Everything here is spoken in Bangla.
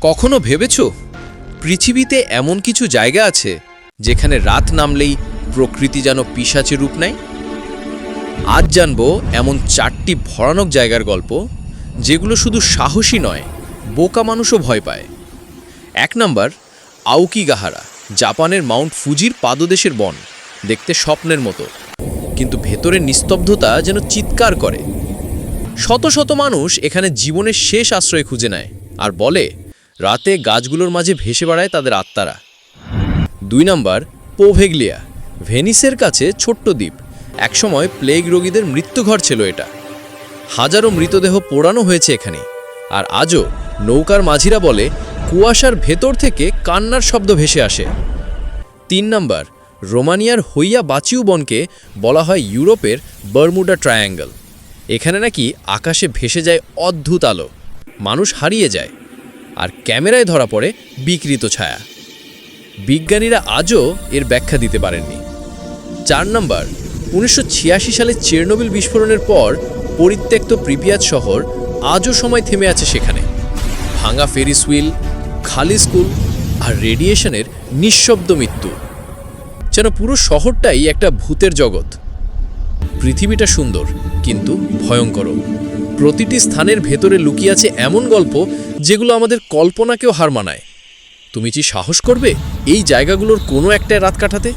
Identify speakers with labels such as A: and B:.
A: কখনো ভেবেছ? পৃথিবীতে এমন কিছু জায়গা আছে যেখানে রাত নামলেই প্রকৃতি যেন পিসাচে রূপ নেয়? আজ জানব এমন চারটি ভয়ানক জায়গার গল্প যেগুলো শুধু সাহসী নয়, বোকা মানুষও ভয় পায়। এক নাম্বার আউকিগাহারা জাপানের মাউন্ট ফুজির পাদদেশের বন, দেখতে স্বপ্নের মতো। কিন্তু ভেতরের নিস্তব্ধতা যেন চিৎকার করে। শত শত মানুষ এখানে জীবনের শেষ আশ্রয় খুঁজে নেয় আর বলে রাতে গাছগুলোর মাঝে ভেসে বেড়ায় তাদের আত্মারা। দুই নম্বর, পোভেগলিয়া। ভেনিসের কাছে ছোট্ট দ্বীপ। একসময় প্লেগ রোগীদের মৃত্যুঘর ছিল এটা। হাজারো মৃতদেহ পোড়ানো হয়েছে এখানে। আর আজও নৌকার মাঝিরা বলে, কুয়াশার ভেতর থেকে কান্নার শব্দ ভেসে আসে। তিন নম্বর, রোমানিয়ার হইয়া বাচিউ বনকে বলা হয় ইউরোপের বারমুডা ট্রায়াঙ্গল। এখানে নাকি আকাশে ভেসে যায় অদ্ভুত আলো। মানুষ হারিয়ে যায়। আর ক্যামেরায় ধরা পড়ে বিকৃত ছায়া। বিজ্ঞানীরা আজও এর ব্যাখ্যা দিতে পারেননি। চার নম্বর, উনিশশো সালে চেরনোবিল বিস্ফোরণের পর পরিত্যক্ত প্রিপিয়াত শহর আজও সময় থেমে আছে সেখানে। ভাঙা ফেরিস হুইল, খালি স্কুল আর রেডিয়েশনের নিঃশব্দ মৃত্যু। যেন পুরো শহরটাই একটা ভূতের জগৎ। পৃথিবীটা সুন্দর, কিন্তু ভয়ঙ্করও। প্রতিটি স্থানের ভেতরে লুকিয়ে আছে এমন গল্প যেগুলো আমাদের কল্পনাকেও হার মানায়। তুমি কি সাহস করবে এই জায়গাগুলোর কোনো একটায় রাত কাটাতে?